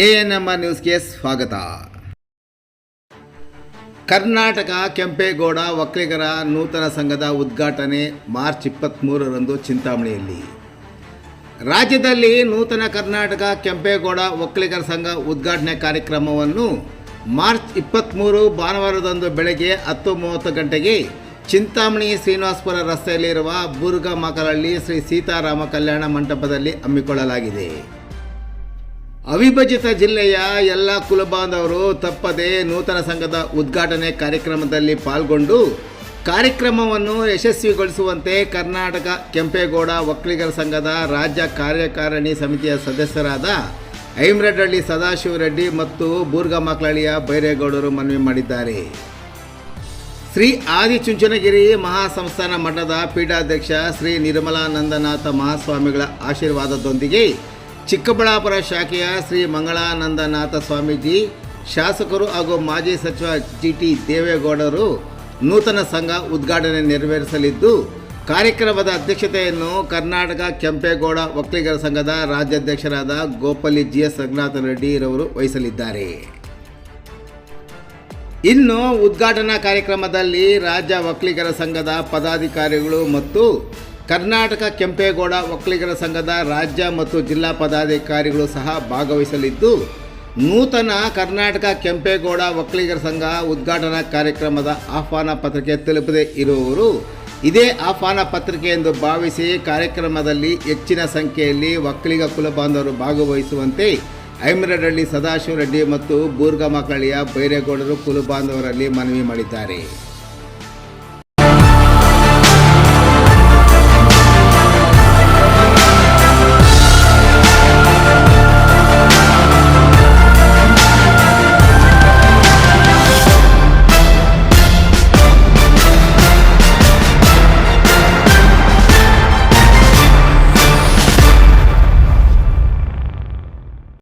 A N R ನ್ಯೂಸ್ಗೆ ಸ್ವಾಗತ. ಕರ್ನಾಟಕ ಕೆಂಪೇಗೌಡ ಒಕ್ಕಲಿಗರ ನೂತನ ಸಂಘದ ಉದ್ಘಾಟನೆ ಮಾರ್ಚ್ ಇಪ್ಪತ್ತ್ಮೂರರಂದು ಚಿಂತಾಮಣಿಯಲ್ಲಿ. ರಾಜ್ಯದಲ್ಲಿ ನೂತನ ಕರ್ನಾಟಕ ಕೆಂಪೇಗೌಡ ಒಕ್ಕಲಿಗರ ಸಂಘ ಉದ್ಘಾಟನೆ ಕಾರ್ಯಕ್ರಮವನ್ನು ಮಾರ್ಚ್ ಇಪ್ಪತ್ತ್ಮೂರು ಭಾನುವಾರದಂದು ಬೆಳಗ್ಗೆ ಹತ್ತು ಮೂವತ್ತು ಗಂಟೆಗೆ ಚಿಂತಾಮಣಿ ಶ್ರೀನಿವಾಸಪುರ ರಸ್ತೆಯಲ್ಲಿರುವ ಬುರ್ಗ ಮಕಲಹಳ್ಳಿ ಶ್ರೀ ಸೀತಾರಾಮ ಕಲ್ಯಾಣ ಮಂಟಪದಲ್ಲಿ ಹಮ್ಮಿಕೊಳ್ಳಲಾಗಿದೆ. ಅವಿಭಜಿತ ಜಿಲ್ಲೆಯ ಎಲ್ಲ ಕುಲಬಾಂಧವರು ತಪ್ಪದೆ ನೂತನ ಸಂಘದ ಉದ್ಘಾಟನೆ ಕಾರ್ಯಕ್ರಮದಲ್ಲಿ ಪಾಲ್ಗೊಂಡು ಕಾರ್ಯಕ್ರಮವನ್ನು ಯಶಸ್ವಿಗೊಳಿಸುವಂತೆ ಕರ್ನಾಟಕ ಕೆಂಪೇಗೌಡ ಒಕ್ಕಲಿಗರ ಸಂಘದ ರಾಜ್ಯ ಕಾರ್ಯಕಾರಿಣಿ ಸಮಿತಿಯ ಸದಸ್ಯರಾದ ಐಮ್ರಡ್ಹಳ್ಳಿ ಸದಾಶಿವರೆಡ್ಡಿ ಮತ್ತು ಬೂರ್ಗಮಕ್ಳಳ್ಳಿಯ ಬೈರೇಗೌಡರು ಮನವಿ ಮಾಡಿದ್ದಾರೆ. ಶ್ರೀ ಆದಿಚುಂಚನಗಿರಿ ಮಹಾಸಂಸ್ಥಾನ ಮಠದ ಪೀಠಾಧ್ಯಕ್ಷ ಶ್ರೀ ನಿರ್ಮಲಾನಂದನಾಥ ಮಹಾಸ್ವಾಮಿಗಳ ಆಶೀರ್ವಾದದೊಂದಿಗೆ ಚಿಕ್ಕಬಳ್ಳಾಪುರ ಶಾಖೆಯ ಶ್ರೀ ಮಂಗಳಾನಂದನಾಥ ಸ್ವಾಮೀಜಿ, ಶಾಸಕರು ಹಾಗೂ ಮಾಜಿ ಸಚಿವ ಜಿ ಟಿ ದೇವೇಗೌಡರು ನೂತನ ಸಂಘ ಉದ್ಘಾಟನೆ ನೆರವೇರಿಸಲಿದ್ದು, ಕಾರ್ಯಕ್ರಮದ ಅಧ್ಯಕ್ಷತೆಯನ್ನು ಕರ್ನಾಟಕ ಕೆಂಪೇಗೌಡ ಒಕ್ಕಲಿಗರ ಸಂಘದ ರಾಜ್ಯಾಧ್ಯಕ್ಷರಾದ ಗೋಪಲ್ಲಿ ಜಿ ಎಸ್ ರೆಡ್ಡಿ ಇರವರು ವಹಿಸಲಿದ್ದಾರೆ. ಇನ್ನು ಉದ್ಘಾಟನಾ ಕಾರ್ಯಕ್ರಮದಲ್ಲಿ ರಾಜ್ಯ ಒಕ್ಕಲಿಗರ ಸಂಘದ ಪದಾಧಿಕಾರಿಗಳು ಮತ್ತು ಕರ್ನಾಟಕ ಕೆಂಪೇಗೌಡ ಒಕ್ಕಲಿಗರ ಸಂಘದ ರಾಜ್ಯ ಮತ್ತು ಜಿಲ್ಲಾ ಪದಾಧಿಕಾರಿಗಳು ಸಹ ಭಾಗವಹಿಸಲಿದ್ದು, ನೂತನ ಕರ್ನಾಟಕ ಕೆಂಪೇಗೌಡ ಒಕ್ಕಲಿಗರ ಸಂಘ ಉದ್ಘಾಟನಾ ಕಾರ್ಯಕ್ರಮದ ಆಹ್ವಾನ ಪತ್ರಿಕೆ ತಲುಪದೇ ಇರುವವರು ಇದೇ ಆಹ್ವಾನ ಪತ್ರಿಕೆ ಎಂದು ಭಾವಿಸಿ ಕಾರ್ಯಕ್ರಮದಲ್ಲಿ ಹೆಚ್ಚಿನ ಸಂಖ್ಯೆಯಲ್ಲಿ ಒಕ್ಕಲಿಗ ಕುಲಬಾಂಧವರು ಭಾಗವಹಿಸುವಂತೆ ಐಮರಡಳ್ಳಿ ಸದಾಶಿವರೆಡ್ಡಿ ಮತ್ತು ಬೂರ್ಗಮಕಳಿಯ ಬೈರೇಗೌಡರು ಕುಲಬಾಂಧವರಲ್ಲಿ ಮನವಿ ಮಾಡಿದ್ದಾರೆ.